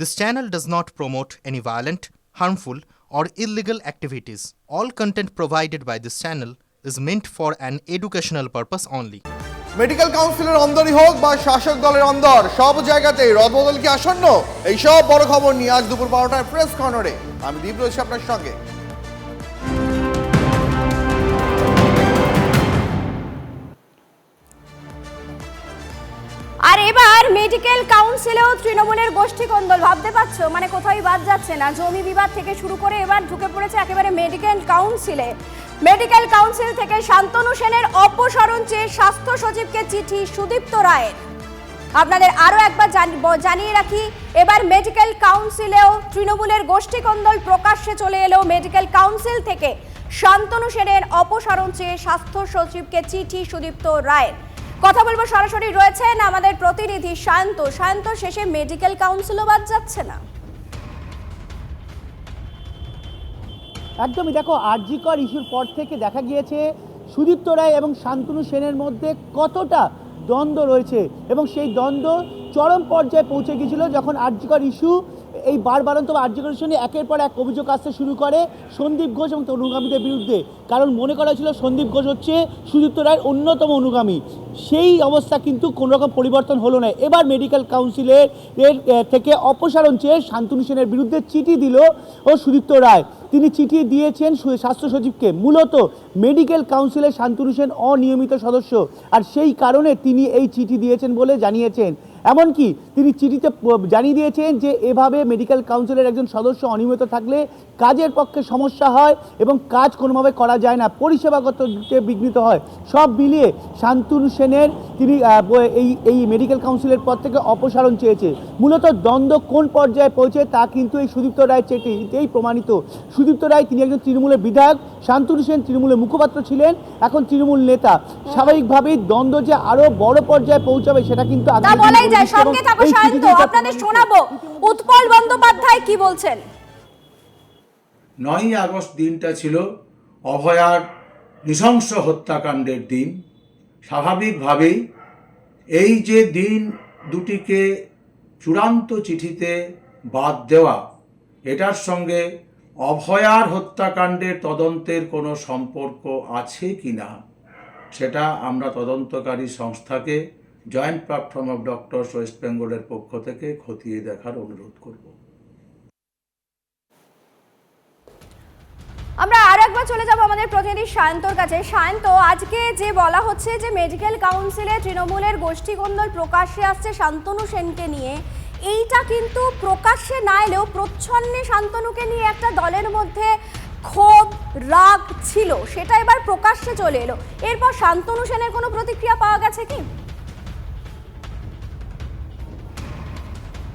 This channel does not promote any violent, harmful, or illegal activities. All content provided by this channel is meant for an educational purpose only. Medical কাউন্সিলের অন্দরই হোক বা শাসক দলের অন্দর সব জায়গাতেই রদবদল কি আসন্ন এই সব বড় খবর নিয়ে আজ দুপুর বারোটায় প্রেস কর্নারে আমি দীপ রয়েছি আপনার সঙ্গে আর এবার মেডিকেল কাউন্সিলেও তৃণমূলের গোষ্ঠী কন্দল। ভাবতে পারছ? মানে কোথাও বাদ যাচ্ছে না? জমি বিবাদ থেকে শুরু করে এবার ঢুকে পড়েছে একেবারে মেডিকেল কাউন্সিলে মেডিকেল কাউন্সিল থেকে শান্তনু সেনের অপসারণ চেয়ে স্বাস্থ্য সচিবকে চিঠি সুদীপ্ত রায়ের। আপনাদের আরও একবার জানিয়ে রাখি, এবার মেডিকেল কাউন্সিলেও তৃণমূলের গোষ্ঠী কন্দল প্রকাশ্যে চলে এলো মেডিকেল কাউন্সিল থেকে। শান্তনু সেনের অপসারণ চেয়ে স্বাস্থ্য সচিবকে চিঠি সুদীপ্ত রায়ের। কথা বলব সরাসরি রয়েছেন আমাদের প্রতিনিধি শান্ত। শান্ত, শেষে মেডিকেল কাউন্সিলও বাদ যাচ্ছে না। একদমই দেখো, আরজিকর ইস্যুর পর থেকে দেখা গিয়েছে সুদীপ্ত রায় এবং শান্তনু সেনের মধ্যে কতটা দ্বন্দ্ব রয়েছে। এবং সেই দ্বন্দ্ব চরম পর্যায়ে পৌঁছে গিয়েছিল যখন আরজিকর ইস্যু এই বারবারন্ত ইস্যু একের পর এক অভিযোগ আসতে শুরু করে সন্দীপ ঘোষ এবং অনুগামীদের বিরুদ্ধে। কারণ মনে করা হয়েছিল সন্দীপ ঘোষ হচ্ছে সুদীপ্ত রায়ের অন্যতম অনুগামী। সেই অবস্থা কিন্তু কোনো রকম পরিবর্তন হলো না। এবার মেডিকেল কাউন্সিলের এর থেকে অপসারণ চেয়ে শান্তনু সেনের বিরুদ্ধে চিঠি দিল ও সুদীপ্ত রায়। তিনি চিঠি দিয়েছেন স্বাস্থ্য সচিবকে। মূলত মেডিকেল কাউন্সিলের শান্তনু সেন অনিয়মিত সদস্য। আর সেই কারণে তিনি এই চিঠি দিয়েছেন বলে জানিয়েছেন। এমনকি তিনি চিঠিতে জানিয়ে দিয়েছেন যে এভাবে মেডিকেল কাউন্সিলের একজন সদস্য অনিয়মিত থাকলে কাজের পক্ষে সমস্যা হয় এবং কাজ কোনোভাবে করা যায় না পরিষেবাগত বিঘ্নিত হয়। সব মিলিয়ে শান্তনু সেনের তিনি এই এই মেডিকেল কাউন্সিলের পদ থেকে অপসারণ চেয়েছে। মূলত দ্বন্দ্ব কোন পর্যায়ে পৌঁছে তা কিন্তু এই সুদীপ্ত রায় চিঠিতেই প্রমাণিত। সুদীপ্ত রায় তিনি একজন তৃণমূলের বিধায়ক শান্তনু সেন তৃণমূলের মুখপাত্র ছিলেন এখন তৃণমূল নেতা। স্বাভাবিকভাবেই দ্বন্দ্ব যে আরও বড় পর্যায়ে পৌঁছাবে সেটা কিন্তু আগামী দিনে বলাই যায় এবং সঙ্গে থাকো এই শান্ত চিঠিতেই তা আপনাদের শোনাবো। উৎপল বন্দ্যোপাধ্যায় কি বলছেন? নয়ই আগস্ট দিনটা ছিল অভয়ার নৃশংস হত্যাকাণ্ডের দিন। স্বাভাবিকভাবেই এই যে দিন দুটিকে চূড়ান্ত চিঠিতে বাদ দেওয়া এটার সঙ্গে অভয়ার হত্যাকাণ্ডের তদন্তের কোনো সম্পর্ক আছে কি না সেটা আমরা তদন্তকারী সংস্থাকে joint platform of doctors West বেঙ্গলের পক্ষ থেকে খতিয়ে দেখার অনুরোধ করব। আমরা আর একবার চলে যাব আমাদের প্রতিনিধি সায়ন্তর কাছে। সায়ন্ত, আজকে যে বলা হচ্ছে যে মেডিকেল কাউন্সিলে তৃণমূলের গোষ্ঠী কন্দল প্রকাশ্যে আসছে শান্তনু সেনকে নিয়ে, এইটা কিন্তু প্রকাশ্যে না এলেও প্রচ্ছন্নে শান্তনুকে নিয়ে একটা দলের মধ্যে ক্ষোভ, রাগ ছিল, সেটা এবার প্রকাশ্যে চলে এলো। এরপর শান্তনু সেনের কোনো প্রতিক্রিয়া পাওয়া গেছে কি?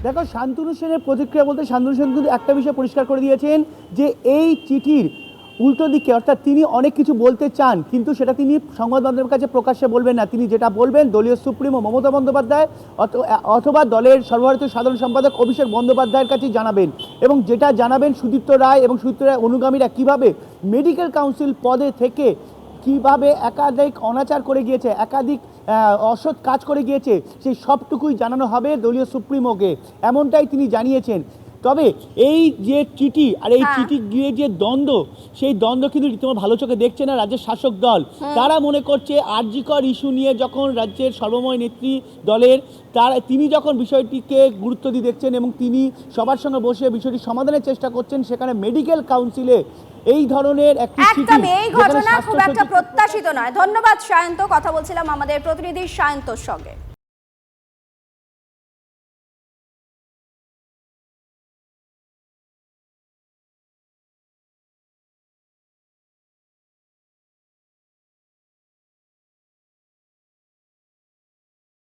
দেখো, শান্তনু সেনের প্রতিক্রিয়া বলতে শান্তনু সেন কিন্তু একটা বিষয় পরিষ্কার করে দিয়েছেন যে এই চিঠির উল্টো দিকে, অর্থাৎ তিনি অনেক কিছু বলতে চান, কিন্তু সেটা তিনি সংবাদ মাধ্যমের কাছে প্রকাশ্যে বলবেন না। তিনি যেটা বলবেন, দলীয় সুপ্রিমো মমতা বন্দ্যোপাধ্যায় অথ- অথবা দলের সর্বভারতীয় সাধারণ সম্পাদক অভিষেক বন্দ্যোপাধ্যায়ের কাছে জানাবেন। এবং যেটা জানাবেন সুদীপ্ত রায় এবং সুদীপ্ত রায় অনুগামীরা কীভাবে মেডিকেল কাউন্সিল পদে থেকে কীভাবে একাধিক অনাচার করে গিয়েছে, একাধিক অসৎ কাজ করে গিয়েছে, সেই সবটুকুই জানানো হবে দলীয় সুপ্রিমোকে। এমনটাই তিনি জানিয়েছেন। তবে এই যে চিঠি আর এই হ্যাঁ। চিঠি গিয়ে যে দ্বন্দ্ব সেই দ্বন্দ্ব কিন্তু রীতিমতো ভালো চোখে দেখছে না রাজ্যের শাসক দল। তারা মনে করছে আরজিকর ইস্যু নিয়ে যখন রাজ্যের সর্বময় নেত্রী দলের তার তিনি যখন বিষয়টিকে গুরুত্ব দিয়ে দেখছেন এবং তিনি সবার সঙ্গে বসে বিষয়টি সমাধানের চেষ্টা করছেন সেখানে মেডিকেল কাউন্সিলে এই ধরনের একটি একদম এই ঘটনা খুব একটা প্রত্যাশিত নয়। ধন্যবাদ সায়ন্ত কথা বলছিলাম আমাদের প্রতিনিধি সায়ন্তর সঙ্গে।